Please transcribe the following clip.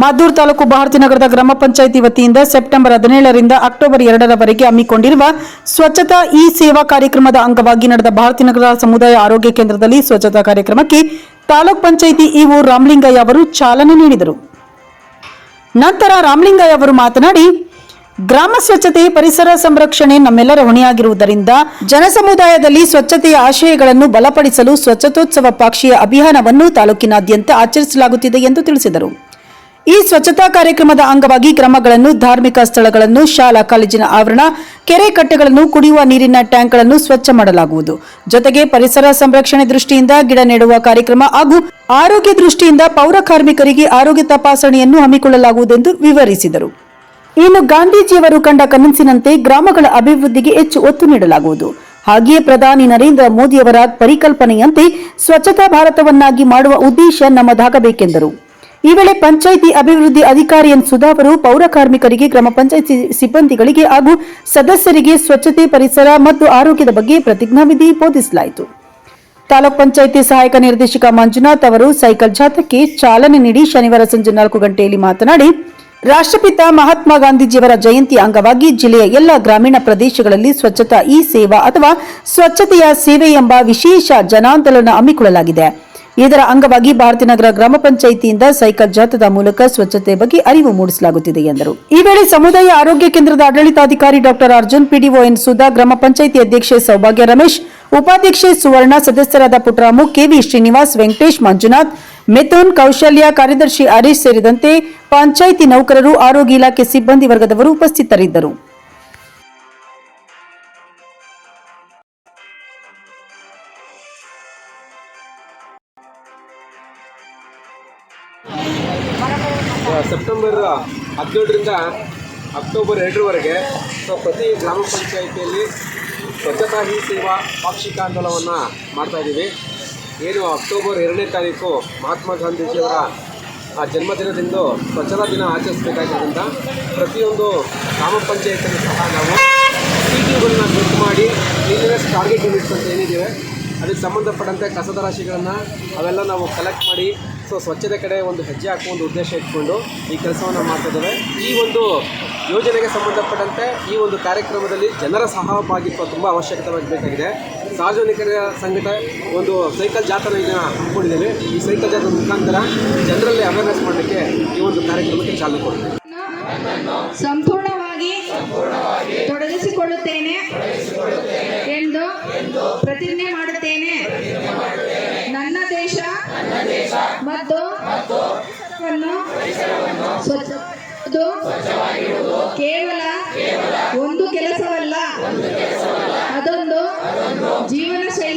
ಮಾದೂರ್ ತಾಲೂಕು ಭಾರತಿನಗರದ ಗ್ರಾಮ ಪಂಚಾಯಿತಿ ವತಿಯಿಂದ ಸೆಪ್ಟೆಂಬರ್ ಹದಿನೇಳರಿಂದ ಅಕ್ಟೋಬರ್ ಎರಡರವರೆಗೆ ಹಮ್ಮಿಕೊಂಡಿರುವ ಸ್ವಚ್ಛತಾ ಈ ಸೇವಾ ಕಾರ್ಯಕ್ರಮದ ಅಂಗವಾಗಿ ನಡೆದ ಭಾರತಿನಗರ ಸಮುದಾಯ ಆರೋಗ್ಯ ಕೇಂದ್ರದಲ್ಲಿ ಸ್ವಚ್ಛತಾ ಕಾರ್ಯಕ್ರಮಕ್ಕೆ ತಾಲೂಕ್ ಪಂಚಾಯಿತಿ ಇಒ ರಾಮಲಿಂಗಯ್ಯ ಅವರು ಚಾಲನೆ ನೀಡಿದರು. ನಂತರ ರಾಮಲಿಂಗಯ್ಯ ಅವರು ಮಾತನಾಡಿ, ಗ್ರಾಮ ಸ್ವಚ್ಛತೆ, ಪರಿಸರ ಸಂರಕ್ಷಣೆ ನಮ್ಮೆಲ್ಲರ ಹೊಣೆಯಾಗಿರುವುದರಿಂದ ಜನಸಮುದಾಯದಲ್ಲಿ ಸ್ವಚ್ಛತೆಯ ಆಶಯಗಳನ್ನು ಬಲಪಡಿಸಲು ಸ್ವಚ್ಛತೋತ್ಸವ ಪಾಕ್ಷಿಯ ಅಭಿಯಾನವನ್ನು ತಾಲೂಕಿನಾದ್ಯಂತ ಆಚರಿಸಲಾಗುತ್ತಿದೆ ಎಂದು ತಿಳಿಸಿದರು. ಈ ಸ್ವಚ್ಛತಾ ಕಾರ್ಯಕ್ರಮದ ಅಂಗವಾಗಿ ಗ್ರಾಮಗಳನ್ನು ಧಾರ್ಮಿಕ ಸ್ಥಳಗಳನ್ನು, ಶಾಲಾ ಕಾಲೇಜಿನ ಆವರಣ, ಕೆರೆ ಕಟ್ಟೆಗಳನ್ನು, ಕುಡಿಯುವ ನೀರಿನ ಟ್ಯಾಂಕ್ಗಳನ್ನು ಸ್ವಚ್ಛ ಮಾಡಲಾಗುವುದು. ಜೊತೆಗೆ ಪರಿಸರ ಸಂರಕ್ಷಣೆ ದೃಷ್ಟಿಯಿಂದ ಗಿಡ ನೆಡುವ ಕಾರ್ಯಕ್ರಮ ಹಾಗೂ ಆರೋಗ್ಯ ದೃಷ್ಟಿಯಿಂದ ಪೌರ ಕಾರ್ಮಿಕರಿಗೆ ಆರೋಗ್ಯ ತಪಾಸಣೆಯನ್ನು ಹಮ್ಮಿಕೊಳ್ಳಲಾಗುವುದೆಂದು ವಿವರಿಸಿದರು. ಇನ್ನು ಗಾಂಧೀಜಿಯವರು ಕಂಡ ಕನಸಿನಂತೆ ಗ್ರಾಮಗಳ ಅಭಿವೃದ್ಧಿಗೆ ಹೆಚ್ಚು ಒತ್ತು ನೀಡಲಾಗುವುದು. ಹಾಗೆಯೇ ಪ್ರಧಾನಿ ನರೇಂದ್ರ ಮೋದಿಯವರ ಪರಿಕಲ್ಪನೆಯಂತೆ ಸ್ವಚ್ಛತಾ ಭಾರತವನ್ನಾಗಿ ಮಾಡುವ ಉದ್ದೇಶ ನಮ್ಮದಾಗಬೇಕೆಂದರು. ಈ ವೇಳೆ ಪಂಚಾಯಿತಿ ಅಭಿವೃದ್ಧಿ ಅಧಿಕಾರಿ ಎನ್ ಸುಧಾವರು ಪೌರ ಕಾರ್ಮಿಕರಿಗೆ ಗ್ರಾಮ ಪಂಚಾಯಿತಿ ಸಿಬ್ಬಂದಿಗಳಿಗೆ ಹಾಗೂ ಸದಸ್ಯರಿಗೆ ಸ್ವಚ್ಛತೆ ಪರಿಸರ ಮತ್ತು ಆರೋಗ್ಯದ ಬಗ್ಗೆ ಪ್ರತಿಜ್ಞಾವಿಧಿ ಬೋಧಿಸಲಾಯಿತು. ತಾಲೂಕ್ ಪಂಚಾಯಿತಿ ಸಹಾಯಕ ನಿರ್ದೇಶಕ ಮಂಜುನಾಥ್ ಅವರು ಸೈಕಲ್ ಜಾಥಾಕ್ಕೆ ಚಾಲನೆ ನೀಡಿ ಶನಿವಾರ ಸಂಜೆ ನಾಲ್ಕು ಗಂಟೆಯಲ್ಲಿ ಮಾತನಾಡಿ, ರಾಷ್ಟ್ರಪಿತ ಮಹಾತ್ಮ ಗಾಂಧೀಜಿಯವರ ಜಯಂತಿ ಅಂಗವಾಗಿ ಜಿಲ್ಲೆಯ ಎಲ್ಲ ಗ್ರಾಮೀಣ ಪ್ರದೇಶಗಳಲ್ಲಿ ಸ್ವಚ್ಛತಾ ಈ ಸೇವಾ ಅಥವಾ ಸ್ವಚ್ಛತೆಯ ಸೇವೆ ಎಂಬ ವಿಶೇಷ ಜನಾಂದೋಲನ ಹಮ್ಮಿಕೊಳ್ಳಲಾಗಿದೆ. ಇದರ ಅಂಗವಾಗಿ ಭಾರತೀನಗರ ಗ್ರಾಮ ಪಂಚಾಯಿತಿಯಿಂದ ಸೈಕಲ್ ಜಾಥಾದ ಮೂಲಕ ಸ್ವಚ್ಛತೆ ಬಗ್ಗೆ ಅರಿವು ಮೂಡಿಸಲಾಗುತ್ತಿದೆ ಎಂದರು. ಈ ವೇಳೆ ಸಮುದಾಯ ಆರೋಗ್ಯ ಕೇಂದ್ರದ ಆಡಳಿತಾಧಿಕಾರಿ doctor Arjun, PDO N Sudha, ಗ್ರಾಮ ಪಂಚಾಯಿತಿ ಅಧ್ಯಕ್ಷೆ ಸೌಭಾಗ್ಯ ರಮೇಶ್, ಉಪಾಧ್ಯಕ್ಷೆ ಸುವರ್ಣ, ಸದಸ್ಯರಾದ ಪುಟ್ಟರಾಮು ಕೆವಿ ಶ್ರೀನಿವಾಸ್, ವೆಂಕಟೇಶ್ ಮಂಜುನಾಥ್, ಮಿಥುನ್ ಕೌಶಲ್ಯ, ಕಾರ್ಯದರ್ಶಿ ಹರೀಶ್ ಸೇರಿದಂತೆ ಪಂಚಾಯಿತಿ ನೌಕರರು, ಆರೋಗ್ಯ ಇಲಾಖೆ ಸಿಬ್ಬಂದಿ ವರ್ಗದವರು ಉಪಸ್ಥಿತರಿದ್ದರು. ಸೆಪ್ಟೆಂಬರ್ ಹದಿನೇಳರಿಂದ ಅಕ್ಟೋಬರ್ ಎರಡರವರೆಗೆ ಸೊ ಪ್ರತಿ ಗ್ರಾಮ ಪಂಚಾಯಿತಿಯಲ್ಲಿ ಸ್ವಚ್ಛತಾ ಹಿ ಸೇವಾ ಪಾಕ್ಷಿಕ ಆಂದೋಲನವನ್ನು ಮಾಡ್ತಾಯಿದ್ದೀವಿ ಏನು ಅಕ್ಟೋಬರ್ ಎರಡನೇ ತಾರೀಕು ಮಹಾತ್ಮ ಗಾಂಧೀಜಿಯವರ, ಆ, ಜನ್ಮದಿನದಿಂದ ಸ್ವಚ್ಛತಾ ದಿನ ಆಚರಿಸಬೇಕಾಗಿರೋದ್ರಿಂದ ಪ್ರತಿಯೊಂದು ಗ್ರಾಮ ಪಂಚಾಯತಲ್ಲೂ ಸಹ ನಾವು ಸಿಟಿಗಳನ್ನ ಗುರುತು ಮಾಡಿ ಕ್ಲೀನಿನೆಸ್ ಟಾರ್ಗೆಟ್ ಯೂನಿಟ್ಸ್ ಅಂತ ಏನಿದ್ದೇವೆ ಅದಕ್ಕೆ ಸಂಬಂಧಪಟ್ಟಂತೆ ಕಸದ ರಾಶಿಗಳನ್ನು ಅವೆಲ್ಲ ನಾವು ಕಲೆಕ್ಟ್ ಮಾಡಿ ಸೊ ಸ್ವಚ್ಛತೆ ಕಡೆ ಒಂದು ಹೆಜ್ಜೆ ಹಾಕುವ ಒಂದು ಉದ್ದೇಶ ಇಟ್ಕೊಂಡು ಈ ಕೆಲಸವನ್ನು ಮಾಡ್ತಿದ್ದೇವೆ ಈ ಒಂದು ಯೋಜನೆಗೆ ಸಂಬಂಧಪಟ್ಟಂತೆ ಈ ಒಂದು ಕಾರ್ಯಕ್ರಮದಲ್ಲಿ ಜನರ ಸಹಭಾಗಿತ್ವ ತುಂಬ ಅವಶ್ಯಕತೆವಾಗಿ ಬೇಕಾಗಿದೆ. ಸಾರ್ವಜನಿಕರ ಸಂಘಟ ಒಂದು ಸೈಕಲ್ ಜಾಥಾನ ಈಗ ಹಮ್ಮಿಕೊಂಡಿದ್ದೇವೆ. ಈ ಸೈಕಲ್ ಜಾಥಾ ಮುಖಾಂತರ ಜನರಲ್ಲಿ ಅವೇರ್ನೆಸ್ ಮಾಡಲಿಕ್ಕೆ ಈ ಒಂದು ಕಾರ್ಯಕ್ರಮಕ್ಕೆ ಚಾಲನೆ ಕೊಡ್ತೀವಿ. ಸಂಪೂರ್ಣವಾಗಿ ತೊಡಗಿಸಿಕೊಳ್ಳುತ್ತೇನೆ. ಎಂದು ಪ್ರತಿಜ್ಞೆ ಮಾಡುತ್ತೇನೆ. ಮತ್ತು ಕೇವಲ ಒಂದು ಕೆಲಸವಲ್ಲ. ಅದೊಂದು ಜೀವನ ಶೈಲಿ.